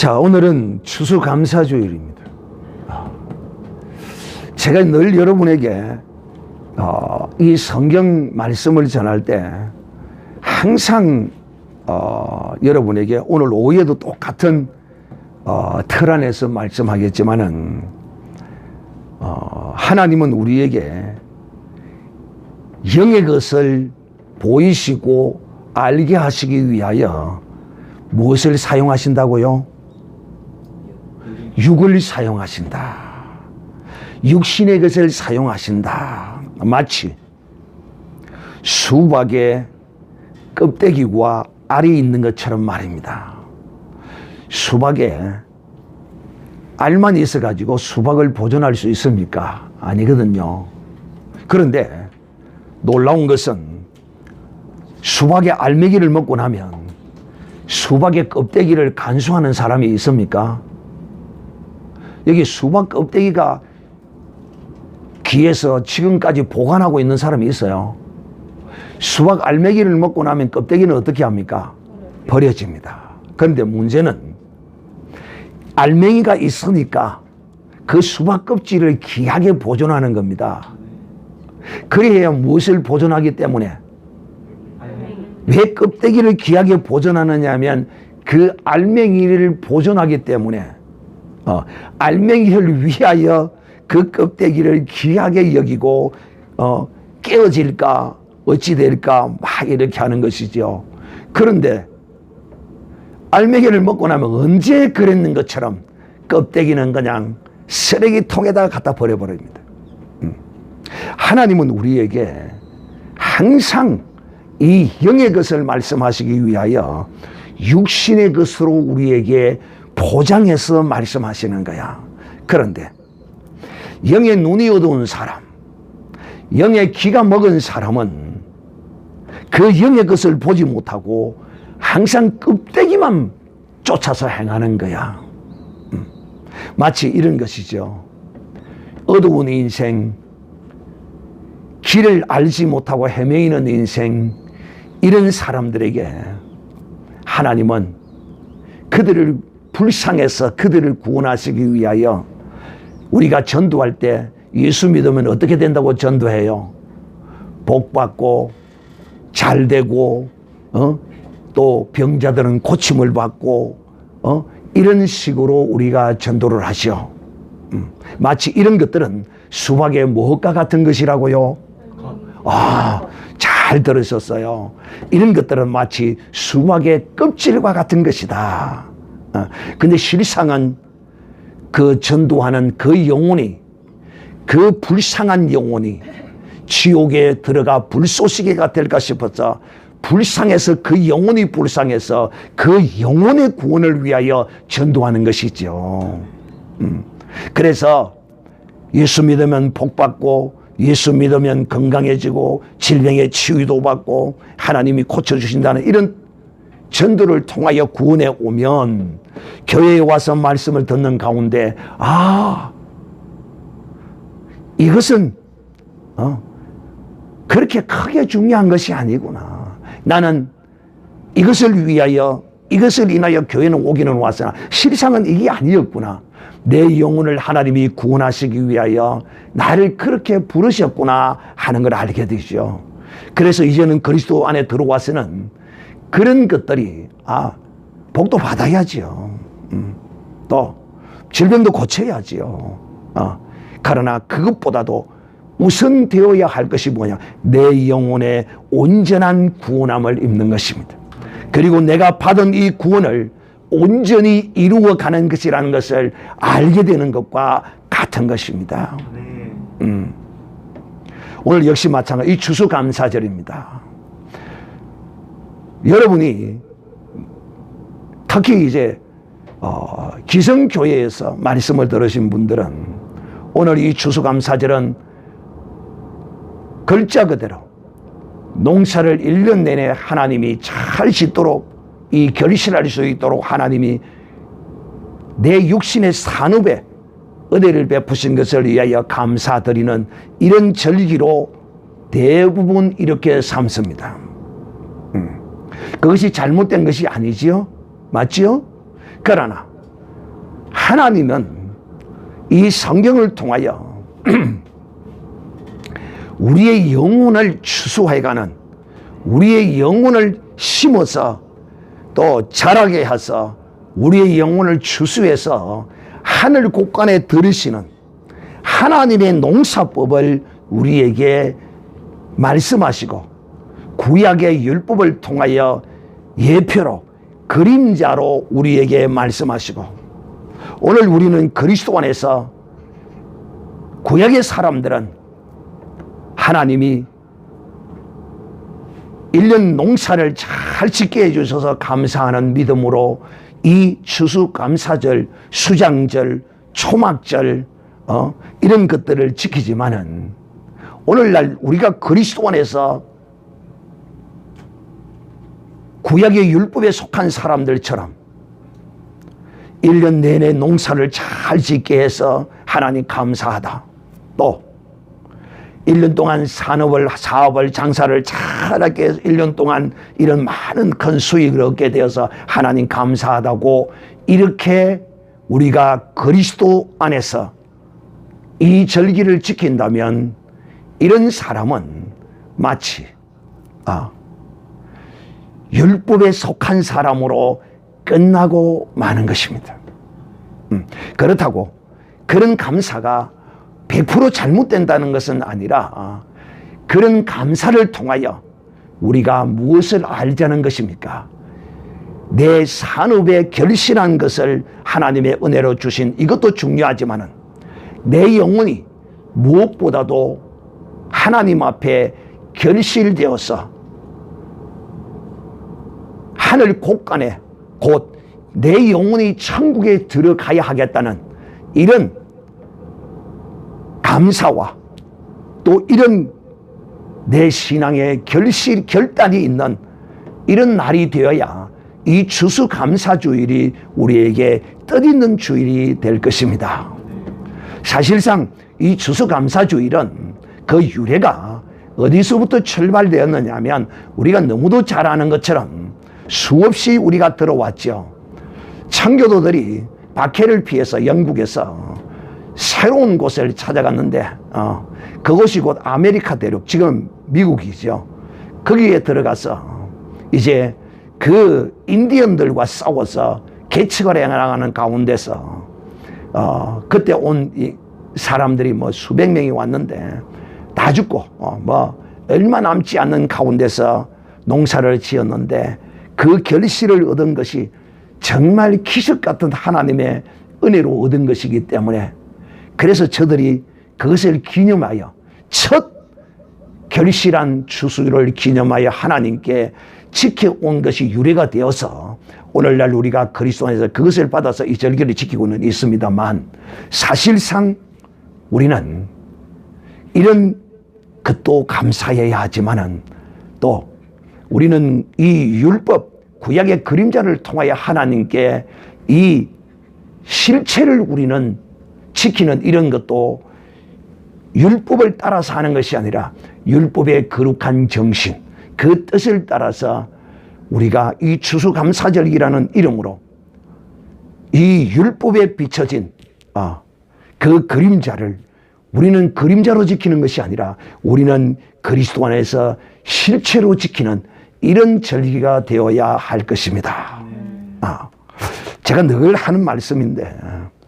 자, 오늘은 추수감사주일입니다. 제가 늘 여러분에게 어, 이 성경 말씀을 전할 때 항상 어, 여러분에게 오늘 오후에도 똑같은 어, 틀 안에서 말씀하겠지만은 어, 하나님은 우리에게 영의 것을 보이시고 알게 하시기 위하여 무엇을 사용하신다고요? 육을 사용하신다. 육신의 것을 사용하신다. 마치 수박의 껍데기와 알이 있는 것처럼 말입니다. 수박에 알만 있어가지고 수박을 보존할 수 있습니까? 아니거든요. 그런데 놀라운 것은 수박의 알매기를 먹고 나면 수박의 껍데기를 간수하는 사람이 있습니까? 여기 수박 껍데기가 귀에서 지금까지 보관하고 있는 사람이 있어요. 수박 알매기를 먹고 나면 껍데기는 어떻게 합니까? 버려집니다. 그런데 문제는 알맹이가 있으니까 그 수박 껍질을 귀하게 보존하는 겁니다. 그래야 무엇을 보존하기 때문에 왜 껍데기를 귀하게 보존하느냐 하면 그 알맹이를 보존하기 때문에 어, 알맹이를 위하여 그 껍데기를 귀하게 여기고 어, 깨어질까 어찌 될까 막 이렇게 하는 것이죠. 그런데 알맹이를 먹고 나면 언제 그랬는 것처럼 껍데기는 그냥 쓰레기통에다가 갖다 버려버립니다. 음. 하나님은 우리에게 항상 이 영의 것을 말씀하시기 위하여 육신의 것으로 우리에게 포장해서 말씀하시는 거야. 그런데 영의 눈이 어두운 사람, 영의 귀가 먹은 사람은 그 영의 것을 보지 못하고 항상 껍데기만 쫓아서 행하는 거야. 음. 마치 이런 것이죠. 어두운 인생, 길을 알지 못하고 헤매이는 인생, 이런 사람들에게 하나님은 그들을 불쌍해서 그들을 구원하시기 위하여 우리가 전도할 때 예수 믿으면 어떻게 된다고 전도해요? 복 받고 잘 되고 어? 또 병자들은 고침을 받고 어? 이런 식으로 우리가 전도를 하죠. 음. 마치 이런 것들은 수박의 무엇과 같은 것이라고요. 아, 잘 들으셨어요. 이런 것들은 마치 수박의 껍질과 같은 것이다. 어, 근데 실상은 그 전도하는 그 영혼이 그 불쌍한 영혼이 지옥에 들어가 불쏘시개가 될까 싶어서 불쌍해서 그 영혼이 불쌍해서 그 영혼의 구원을 위하여 전도하는 것이죠. 음. 그래서 예수 믿으면 복 받고 예수 믿으면 건강해지고 질병의 치유도 받고 하나님이 고쳐주신다는 이런 전도를 통하여 구원에 오면 교회에 와서 말씀을 듣는 가운데 아 이것은 어, 그렇게 크게 중요한 것이 아니구나. 나는 이것을 위하여 이것을 인하여 교회는 오기는 왔으나 실상은 이게 아니었구나. 내 영혼을 하나님이 구원하시기 위하여 나를 그렇게 부르셨구나 하는 걸 알게 되죠. 그래서 이제는 그리스도 안에 들어와서는 그런 것들이 아 복도 받아야지요. 음, 또 질병도 고쳐야지요. 어, 그러나 그것보다도 우선 되어야 할 것이 뭐냐? 내 영혼의 온전한 구원함을 입는 것입니다. 그리고 내가 받은 이 구원을 온전히 이루어가는 것이라는 것을 알게 되는 것과 같은 것입니다. 음. 오늘 역시 마찬가지 이 추수감사절입니다. 여러분이 특히 이제 어, 기성교회에서 말씀을 들으신 분들은 오늘 이 추수감사절은 글자 그대로 농사를 1년 내내 하나님이 잘 짓도록 이 결실할 수 있도록 하나님이 내 육신의 산업에 은혜를 베푸신 것을 위하여 감사드리는 이런 절기로 대부분 이렇게 삼습니다. 음. 그것이 잘못된 것이 아니지요? 맞지요? 그러나 하나님은 이 성경을 통하여 우리의 영혼을 추수해가는 우리의 영혼을 심어서 또 자라게 해서 우리의 영혼을 추수해서 하늘 곳간에 들으시는 하나님의 농사법을 우리에게 말씀하시고 구약의 율법을 통하여 예표로 그림자로 우리에게 말씀하시고 오늘 우리는 그리스도 안에서 구약의 사람들은 하나님이 1년 농사를 잘 짓게 해주셔서 감사하는 믿음으로 이 추수감사절, 수장절, 초막절, 어, 이런 것들을 지키지만은 오늘날 우리가 그리스도 안에서 구약의 율법에 속한 사람들처럼 1년 내내 농사를 잘 짓게 해서 하나님 감사하다. 또 1년 동안 산업을, 사업을, 장사를 잘하게 해서 1년 동안 이런 많은 큰 수익을 얻게 되어서 하나님 감사하다고 이렇게 우리가 그리스도 안에서 이 절기를 지킨다면 이런 사람은 마치 아, 율법에 속한 사람으로 끝나고 마는 것입니다. 음, 그렇다고 그런 감사가 100% 잘못된다는 것은 아니라 그런 감사를 통하여 우리가 무엇을 알자는 것입니까? 내 산업에 결실한 것을 하나님의 은혜로 주신 이것도 중요하지만은 내 영혼이 무엇보다도 하나님 앞에 결실되어서 하늘 곳간에 곧 내 영혼이 천국에 들어가야 하겠다는 이런 감사와 또 이런 내 신앙의 결실, 결단이 있는 이런 날이 되어야 이 추수감사주일이 우리에게 뜻있는 주일이 될 것입니다. 사실상 이 추수감사주일은 그 유래가 어디서부터 출발되었느냐 하면 우리가 너무도 잘 아는 것처럼 수없이 우리가 들어왔죠. 청교도들이 박해를 피해서 영국에서 새로운 곳을 찾아갔는데 어, 그곳이 곧 아메리카 대륙 지금 미국이죠. 거기에 들어가서 이제 그 인디언들과 싸워서 개척을 해나가는 가운데서 어, 그때 온 사람들이 뭐 수백 명이 왔는데 다 죽고 어, 뭐 얼마 남지 않는 가운데서 농사를 지었는데 그 결실을 얻은 것이 정말 기적 같은 하나님의 은혜로 얻은 것이기 때문에 그래서 저들이 그것을 기념하여 첫 결실한 추수를 기념하여 하나님께 지켜온 것이 유래가 되어서 오늘날 우리가 그리스도 안에서 그것을 받아서 이 절기를 지키고는 있습니다만 사실상 우리는 이런 것도 감사해야 하지만은 또 우리는 이 율법 구약의 그림자를 통하여 하나님께 이 실체를 우리는 지키는 이런 것도 율법을 따라서 하는 것이 아니라 율법의 거룩한 정신, 그 뜻을 따라서 우리가 이 추수감사절이라는 이름으로 이 율법에 비춰진 아, 그 그림자를 우리는 그림자로 지키는 것이 아니라 우리는 그리스도 안에서 실체로 지키는 이런 절기가 되어야 할 것입니다. 아, 제가 늘 하는 말씀인데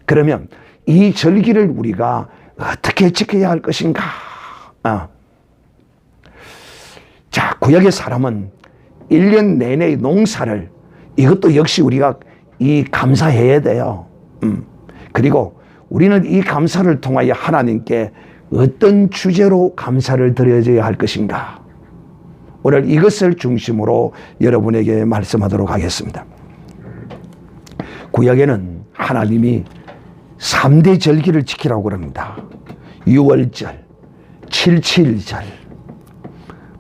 그러면 이 절기를 우리가 어떻게 지켜야 할 것인가? 아. 자, 구약의 사람은 1년 내내 농사를 이것도 역시 우리가 이 감사해야 돼요. 음. 그리고 우리는 이 감사를 통하여 하나님께 어떤 주제로 감사를 드려야 할 것인가? 오늘 이것을 중심으로 여러분에게 말씀하도록 하겠습니다. 구약에는 하나님이 3대 절기를 지키라고 그럽니다. 6월절, 77절,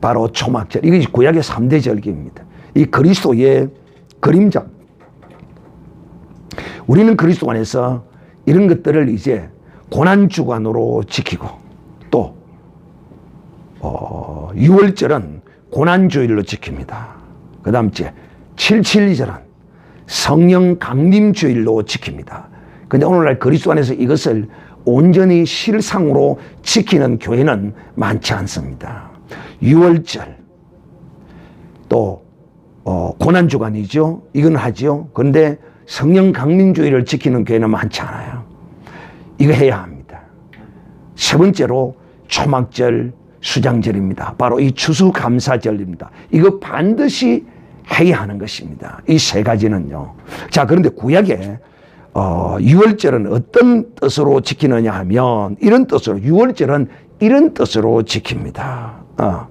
바로 초막절. 이것이 구약의 3대 절기입니다. 이 그리스도의 그림자. 우리는 그리스도 안에서 이런 것들을 이제 고난주간으로 지키고 또 어, 6월절은 고난주일로 지킵니다. 그 다음 째 772절은 성령 강림주일로 지킵니다. 근데 오늘날 그리스도 안에서 이것을 온전히 실상으로 지키는 교회는 많지 않습니다. 6월절 또 어, 고난 주간이죠. 이건 하죠. 그런데 성령 강림주의를 지키는 교회는 많지 않아요. 이거 해야 합니다. 세 번째로 초막절 수장절입니다. 바로 이 추수감사절입니다. 이거 반드시 해야 하는 것입니다. 이 세 가지는요. 자, 그런데 구약에 어, 6월절은 어떤 뜻으로 지키느냐 하면 이런 뜻으로 6월절은 이런 뜻으로 지킵니다. 어.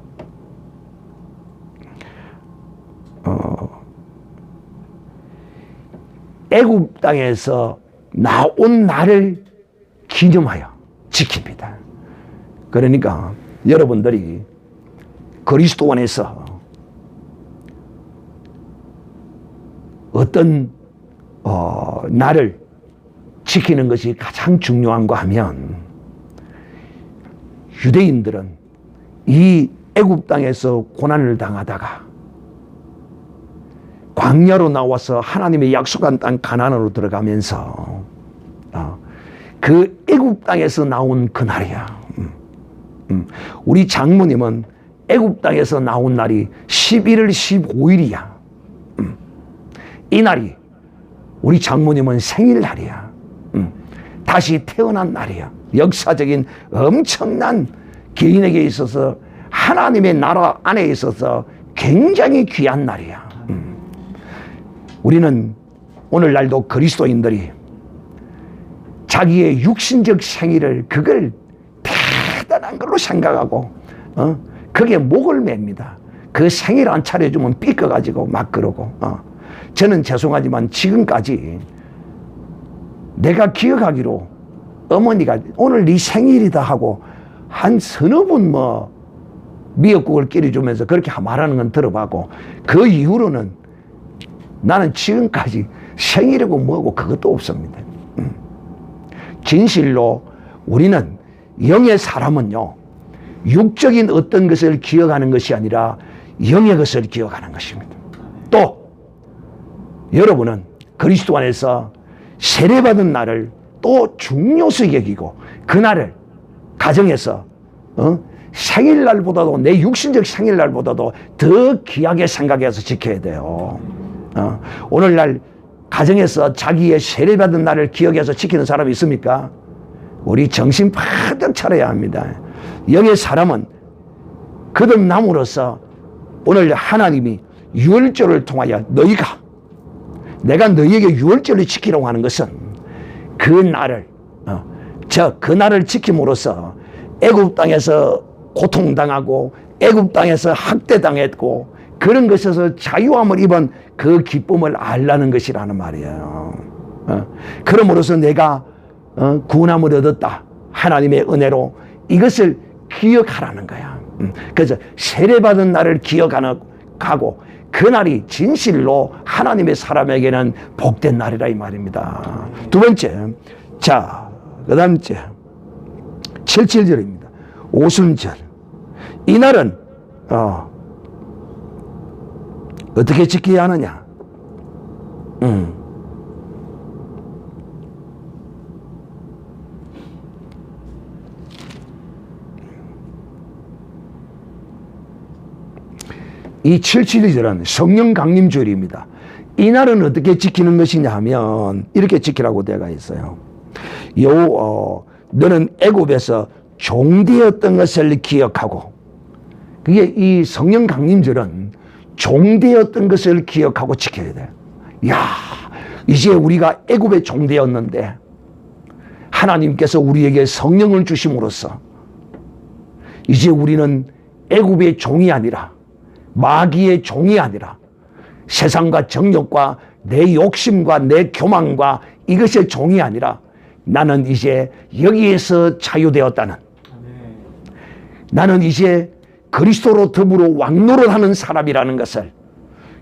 어. 애굽 땅에서 나온 날을 기념하여 지킵니다. 그러니까 여러분들이 그리스도 안에서 어떤 어, 나를 지키는 것이 가장 중요한가 하면 유대인들은 이 애굽 땅에서 고난을 당하다가 광야로 나와서 하나님의 약속한 땅 가나안으로 들어가면서 어, 그 애굽 땅에서 나온 그날이야. 음, 음. 우리 장모님은 애굽 땅에서 나온 날이 11월 15일이야. 음. 이 날이 우리 장모님은 생일날이야. 음. 다시 태어난 날이야. 역사적인 엄청난 개인에게 있어서 하나님의 나라 안에 있어서 굉장히 귀한 날이야. 음. 우리는 오늘날도 그리스도인들이 자기의 육신적 생일을 그걸 대단한 걸로 생각하고 어? 그게 목을 맵니다. 그 생일 안 차려주면 삐꺼가지고 막 그러고 어. 저는 죄송하지만 지금까지 내가 기억하기로 어머니가 오늘 네 생일이다 하고 한 서너 번뭐 미역국을 끓여주면서 그렇게 말하는 건 들어봤고 그 이후로는 나는 지금까지 생일이고 뭐고 그것도 없습니다. 음. 진실로 우리는 영의 사람은요, 육적인 어떤 것을 기억하는 것이 아니라 영의 것을 기억하는 것입니다. 또, 여러분은 그리스도 안에서 세례받은 날을 또 중요시 여기고, 그날을 가정에서, 어? 생일날보다도, 내 육신적 생일날보다도 더 귀하게 생각해서 지켜야 돼요. 어? 오늘날 가정에서 자기의 세례받은 날을 기억해서 지키는 사람이 있습니까? 우리 정신 바짝 차려야 합니다. 영의 사람은 거듭남으로써 오늘 하나님이 유월절을 통하여 너희가 내가 너희에게 유월절을 지키라고 하는 것은 그 날을 어, 저그 날을 지킴으로써 애굽 땅에서 고통당하고 애굽 땅에서 학대당했고 그런 것에서 자유함을 입은 그 기쁨을 알라는 것이라는 말이에요. 어, 그러므로서 내가 어, 구원함을 얻었다. 하나님의 은혜로 이것을 기억하라는 거야. 음, 그래서 세례받은 날을 기억하고 그날이 진실로 하나님의 사람에게는 복된 날이라 이 말입니다. 두 번째, 자, 그 다음째, 77절입니다. 오순절. 이 날은, 어, 어떻게 지켜야 하느냐? 음. 이 772절은 성령 강림주일입니다. 이 날은 어떻게 지키는 것이냐 하면 이렇게 지키라고 되어 있어요. 요 어, 너는 애굽에서 종되었던 것을 기억하고 그게 이 성령 강림절은 종되었던 것을 기억하고 지켜야 돼. 야, 이제 우리가 애굽의 종되었는데 하나님께서 우리에게 성령을 주심으로써 이제 우리는 애굽의 종이 아니라 마귀의 종이 아니라 세상과 정욕과 내 욕심과 내 교만과 이것의 종이 아니라 나는 이제 여기에서 자유되었다는 나는 이제 그리스도로 더불어 왕노릇하는 사람이라는 것을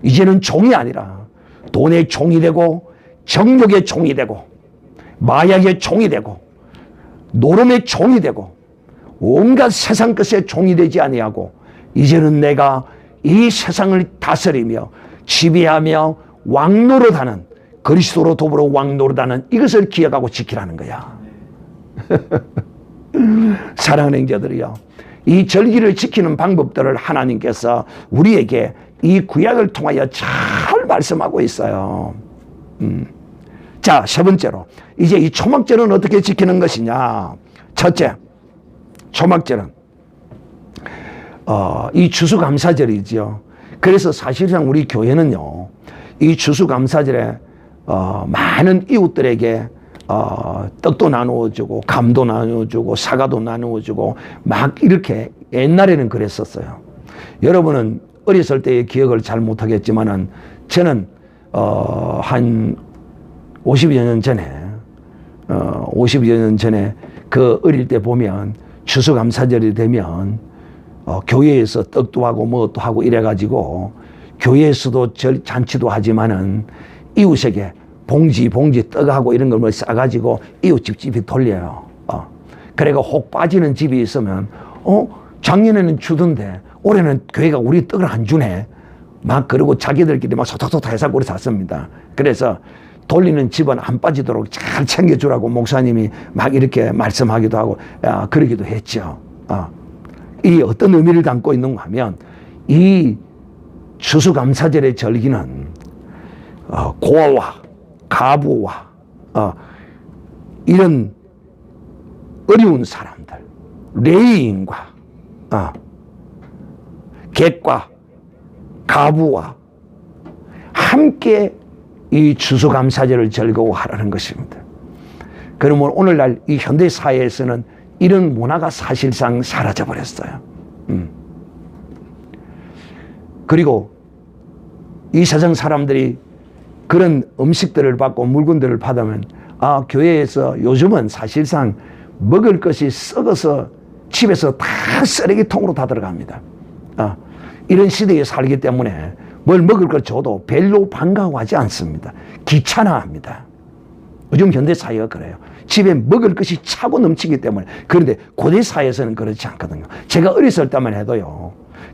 이제는 종이 아니라 돈의 종이 되고 정욕의 종이 되고 마약의 종이 되고 노름의 종이 되고 온갖 세상 것의 종이 되지 아니하고 이제는 내가 이 세상을 다스리며 지배하며 왕노릇하는 그리스도로 더불어 왕 노릇하는 이것을 기억하고 지키라는 거야. 사랑하는 형제들이요. 이 절기를 지키는 방법들을 하나님께서 우리에게 이 구약을 통하여 잘 말씀하고 있어요. 음. 자, 세 번째로. 이제 이 초막절은 어떻게 지키는 것이냐. 첫째, 초막절은, 어, 이 추수감사절이지요. 그래서 사실상 우리 교회는요, 이 추수감사절에, 어, 많은 이웃들에게 어, 떡도 나누어주고 감도 나누어주고 사과도 나누어주고 막 이렇게 옛날에는 그랬었어요. 여러분은 어렸을 때의 기억을 잘 못하겠지만은 저는 어, 한 50여 년 전에 어, 50여 년 전에 그 어릴 때 보면 추수감사절이 되면 어, 교회에서 떡도 하고 뭐도 하고 이래가지고 교회에서도 절, 잔치도 하지만은 이웃에게 봉지 봉지 떡하고 이런 걸뭐 싸가지고 이웃집 집이 돌려요. 어. 그래가 혹 빠지는 집이 있으면 어 작년에는 주던데 올해는 교회가 우리 떡을 안 주네. 막 그러고 자기들끼리 막 소탁소탁 해서 우리 샀습니다. 그래서 돌리는 집은 안 빠지도록 잘 챙겨주라고 목사님이 막 이렇게 말씀하기도 하고 야, 그러기도 했죠. 어. 이 어떤 의미를 담고 있는가 하면 이 추수감사절의 절기는 어, 고아와 가부와 어, 이런 어려운 사람들, 레이인과 어, 객과 가부와 함께 이 추수감사절을 즐거워하라는 것입니다. 그러면 오늘날 이 현대 사회에서는 이런 문화가 사실상 사라져 버렸어요. 음. 그리고 이 세상 사람들이 그런 음식들을 받고 물건들을 받으면 아 교회에서 요즘은 사실상 먹을 것이 썩어서 집에서 다 쓰레기통으로 다 들어갑니다. 아, 이런 시대에 살기 때문에 뭘 먹을 걸 줘도 별로 반가워하지 않습니다. 귀찮아합니다. 요즘 현대 사회가 그래요. 집에 먹을 것이 차고 넘치기 때문에 그런데 고대 사회에서는 그렇지 않거든요. 제가 어렸을 때만 해도요.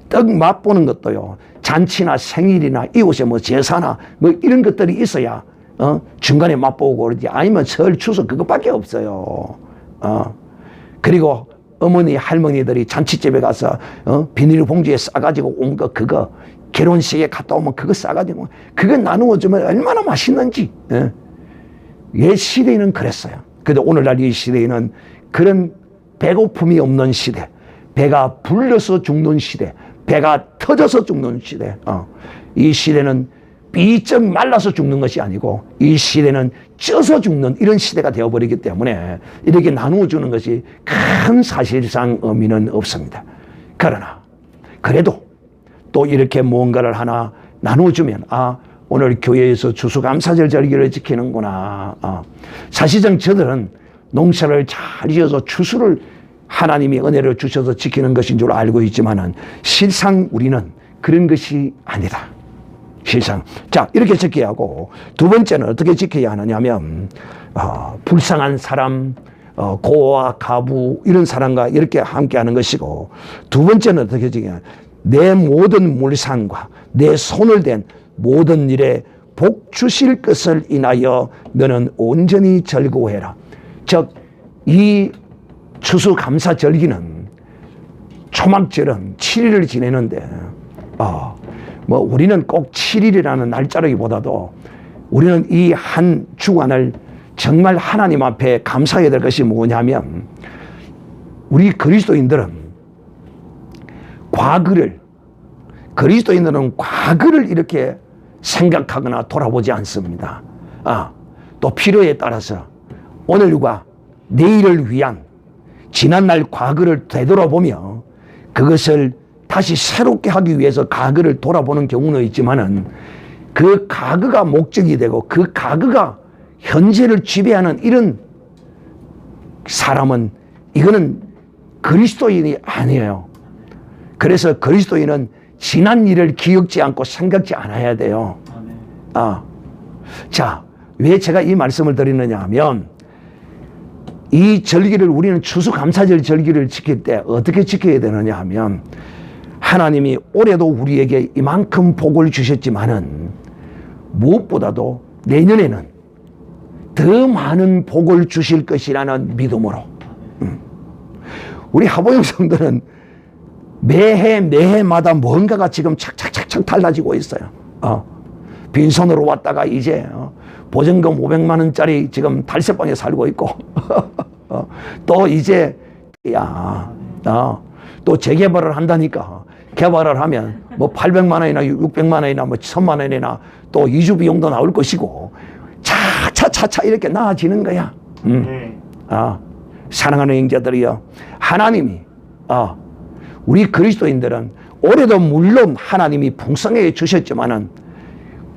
떡 맛보는 것도요. 잔치나 생일이나 이웃에 뭐 제사나 뭐 이런 것들이 있어야 어? 중간에 맛보고 그러지 아니면 설 추석 그것밖에 없어요. 어? 그리고 어머니 할머니들이 잔치집에 가서 어? 비닐 봉지에 싸가지고 온 거 그거 결혼식에 갔다 오면 그거 싸가지고 그거 나누어 주면 얼마나 맛있는지 예? 옛 시대에는 그랬어요. 근데 오늘날 이 시대에는 그런 배고픔이 없는 시대 배가 불려서 죽는 시대 배가 터져서 죽는 시대. 어. 이 시대는 삐쩍 말라서 죽는 것이 아니고 이 시대는 쪄서 죽는 이런 시대가 되어버리기 때문에 이렇게 나누어 주는 것이 큰 사실상 의미는 없습니다. 그러나 그래도 또 이렇게 무언가를 하나 나누어주면 아 오늘 교회에서 추수감사절 절기를 지키는구나. 어. 사실상 저들은 농사를 잘 지어서 추수를 하나님이 은혜를 주셔서 지키는 것인 줄 알고 있지만은 실상 우리는 그런 것이 아니다. 실상. 자, 이렇게 지켜야 하고 두 번째는 어떻게 지켜야 하느냐면 어, 불쌍한 사람, 어, 고와 가부 이런 사람과 이렇게 함께 하는 것이고 두 번째는 어떻게 지켜야 내 모든 물상과 내 손을 댄 모든 일에 복 주실 것을 인하여 너는 온전히 즐거워해라. 즉, 이 추수감사 절기는 초막절은 7일을 지내는데 어, 뭐 우리는 꼭 7일이라는 날짜라기보다도 우리는 이 한 주간을 정말 하나님 앞에 감사해야 될 것이 뭐냐면 우리 그리스도인들은 과거를 그리스도인들은 과거를 이렇게 생각하거나 돌아보지 않습니다. 아, 또 필요에 따라서 오늘과 내일을 위한 지난날 과거를 되돌아보며 그것을 다시 새롭게 하기 위해서 과거를 돌아보는 경우는 있지만은 그 과거가 목적이 되고 그 과거가 현재를 지배하는 이런 사람은 이거는 그리스도인이 아니에요. 그래서 그리스도인은 지난 일을 기억지 않고 생각지 않아야 돼요. 아. 자, 왜 제가 이 말씀을 드리느냐 하면 이 절기를 우리는 추수감사절 절기를 지킬 때 어떻게 지켜야 되느냐 하면 하나님이 올해도 우리에게 이만큼 복을 주셨지만은 무엇보다도 내년에는 더 많은 복을 주실 것이라는 믿음으로 음. 우리 하보영 성도는 매해 매해마다 뭔가가 지금 착착착착 달라지고 있어요. 어. 빈손으로 왔다가 이제 어. 보증금 500만 원짜리 지금 달새방에 살고 있고 어. 또 이제 야 어. 또 재개발을 한다니까 개발을 하면 뭐 800만 원이나 600만 원이나 뭐 1000만 원이나 또 이주 비용도 나올 것이고 차차차차 이렇게 나아지는 거야. 음. 네. 아, 사랑하는 형제들이여 하나님이 아, 우리 그리스도인들은 올해도 물론 하나님이 풍성하게 주셨지만은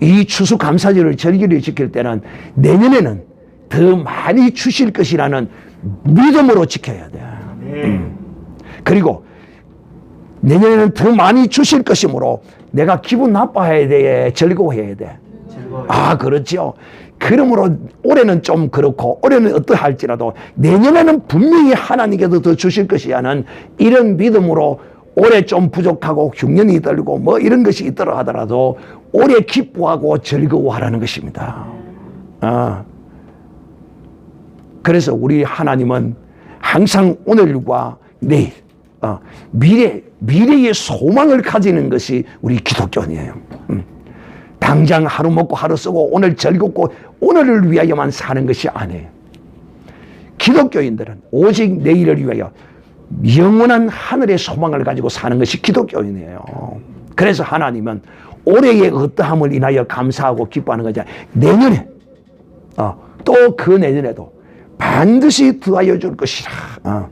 이 추수감사절을 절기를 지킬 때는 내년에는 더 많이 주실 것이라는 믿음으로 지켜야 돼. 네. 그리고 내년에는 더 많이 주실 것이므로 내가 기분 나빠해야 돼, 즐거워해야 돼. 즐거워요. 아, 그렇죠. 그러므로 올해는 좀 그렇고 올해는 어떠할지라도 내년에는 분명히 하나님께서 더 주실 것이야는 이런 믿음으로 올해 좀 부족하고 흉년이 들고 뭐 이런 것이 있더라 하더라도 올해 기뻐하고 즐거워하라는 것입니다. 아. 그래서 우리 하나님은 항상 오늘과 내일, 어, 미래, 미래의 소망을 가지는 것이 우리 기독교인이에요. 음. 당장 하루 먹고 하루 쓰고 오늘 즐겁고 오늘을 위하여만 사는 것이 아니에요. 기독교인들은 오직 내일을 위하여 영원한 하늘의 소망을 가지고 사는 것이 기독교인이에요. 그래서 하나님은 올해의 어떠함을 인하여 감사하고 기뻐하는 거죠. 내년에 어, 또 그 내년에도 반드시 더하여 줄 것이라. 어.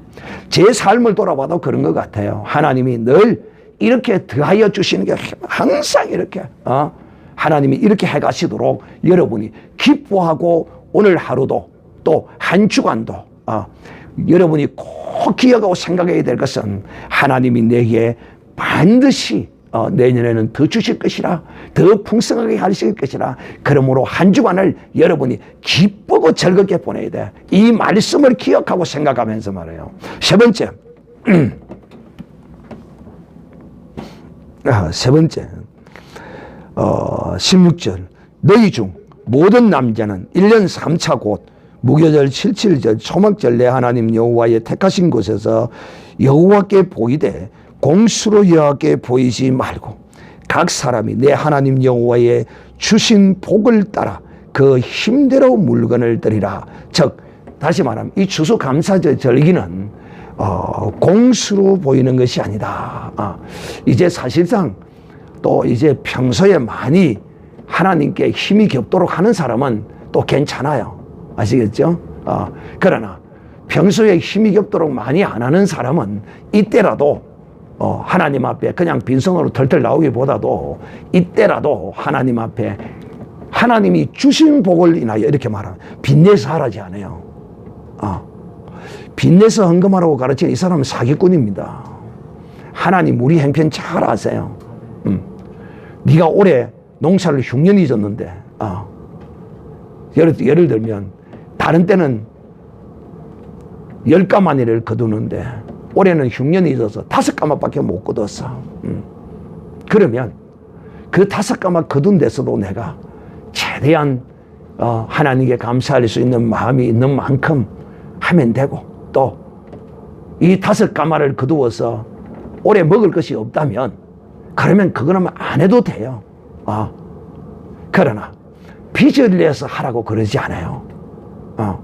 제 삶을 돌아봐도 그런 것 같아요. 하나님이 늘 이렇게 더하여 주시는 게 항상 이렇게 어? 하나님이 이렇게 해가시도록 여러분이 기뻐하고 오늘 하루도 또 한 주간도 어, 여러분이 꼭 기억하고 생각해야 될 것은 하나님이 내게 반드시 어, 내년에는 더 주실 것이라 더 풍성하게 하실 것이라 그러므로 한 주간을 여러분이 기쁘고 즐겁게 보내야 돼. 이 말씀을 기억하고 생각하면서 말해요. 세 번째 아, 세 번째 어, 16절. 너희 중 모든 남자는 1년 3차 곧 무교절 77절 초막절 내 하나님 여호와의 택하신 곳에서 여호와께 보이되 공수로 여호와께 보이지 말고 각 사람이 내 하나님 여호와의 주신 복을 따라 그 힘대로 물건을 드리라. 즉 다시 말하면 이 추수감사절 절기는 어, 공수로 보이는 것이 아니다. 아, 이제 사실상 또 이제 평소에 많이 하나님께 힘이 겹도록 하는 사람은 또 괜찮아요. 아시겠죠? 어, 그러나 평소에 힘이 겹도록 많이 안 하는 사람은 이때라도 어, 하나님 앞에 그냥 빈손으로 털털 나오기보다도 이때라도 하나님 앞에 하나님이 주신 복을 인하여 이렇게 말하면 빚내서 하라지 않아요. 어, 빚내서 헌금하라고 가르치는 이 사람은 사기꾼입니다. 하나님 우리 행편 잘 아세요. 음. 네가 올해 농사를 흉년이 졌는데 어. 예를, 예를 들면 다른 때는 열 가마니를 거두는데 올해는 흉년이 져서 다섯 가마밖에 못 거뒀어. 음. 그러면 그 다섯 가마 거둔 데서도 내가 최대한 어, 하나님께 감사할 수 있는 마음이 있는 만큼 하면 되고 또 이 다섯 가마를 거두어서 올해 먹을 것이 없다면 그러면 그거는 안 해도 돼요. 어. 그러나 빚을 내서 하라고 그러지 않아요. 어.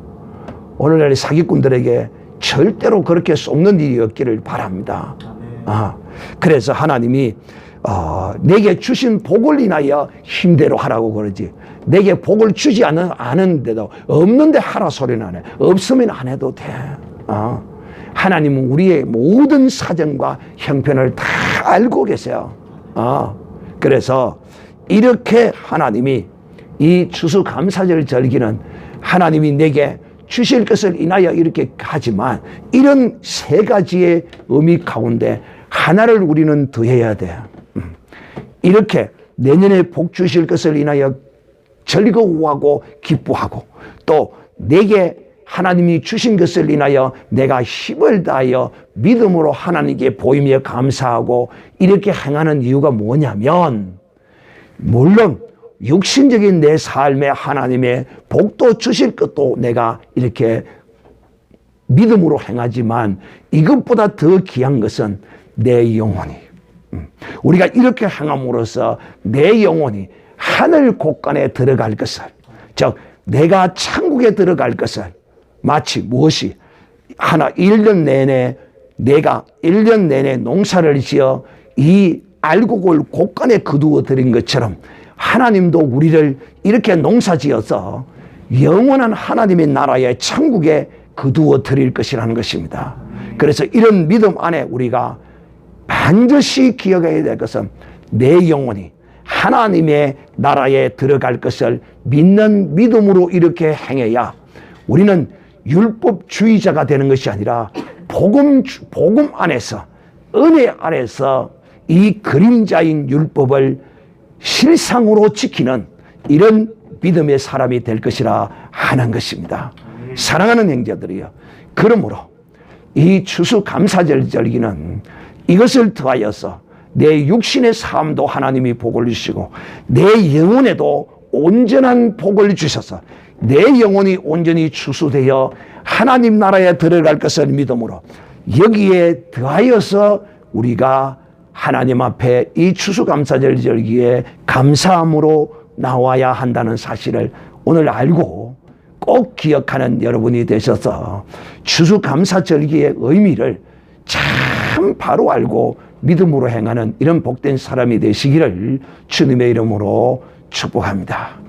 오늘날 사기꾼들에게 절대로 그렇게 속는 일이 없기를 바랍니다. 아, 그래서 하나님이 어, 내게 주신 복을 인하여 힘대로 하라고 그러지. 내게 복을 주지 않은, 않은데도 없는데 하라 소리는 안 해. 없으면 안 해도 돼. 어. 하나님은 우리의 모든 사정과 형편을 다 알고 계세요. 어. 그래서 이렇게 하나님이 이 추수감사절 절기는 하나님이 내게 주실 것을 인하여 이렇게 하지만 이런 세 가지의 의미 가운데 하나를 우리는 더해야 돼. 음. 이렇게 내년에 복 주실 것을 인하여 즐거워하고 기뻐하고 또 내게 하나님이 주신 것을 인하여 내가 힘을 다하여 믿음으로 하나님께 보이며 감사하고 이렇게 행하는 이유가 뭐냐면 물론 육신적인 내 삶에 하나님의 복도 주실 것도 내가 이렇게 믿음으로 행하지만 이것보다 더 귀한 것은 내 영혼이. 음. 우리가 이렇게 행함으로써 내 영혼이 하늘 곳간에 들어갈 것을, 즉, 내가 천국에 들어갈 것을 마치 무엇이 하나 1년 내내 내가 1년 내내 농사를 지어 이 알곡을 곳간에 거두어 들인 것처럼 하나님도 우리를 이렇게 농사 지어서 영원한 하나님의 나라의 천국에 거두어 드릴 것이라는 것입니다. 그래서 이런 믿음 안에 우리가 반드시 기억해야 될 것은 내 영혼이 하나님의 나라에 들어갈 것을 믿는 믿음으로 이렇게 행해야 우리는 율법주의자가 되는 것이 아니라 복음, 복음 안에서 은혜 안에서 이 그림자인 율법을 실상으로 지키는 이런 믿음의 사람이 될 것이라 하는 것입니다. 사랑하는 형제들이요. 그러므로 이 추수감사절 절기는 이것을 더하여서 내 육신의 삶도 하나님이 복을 주시고 내 영혼에도 온전한 복을 주셔서 내 영혼이 온전히 추수되어 하나님 나라에 들어갈 것을 믿음으로 여기에 더하여서 우리가 하나님 앞에 이 추수감사절 절기에 감사함으로 나와야 한다는 사실을 오늘 알고 꼭 기억하는 여러분이 되셔서 추수감사절기의 의미를 참 바로 알고 믿음으로 행하는 이런 복된 사람이 되시기를 주님의 이름으로 축복합니다.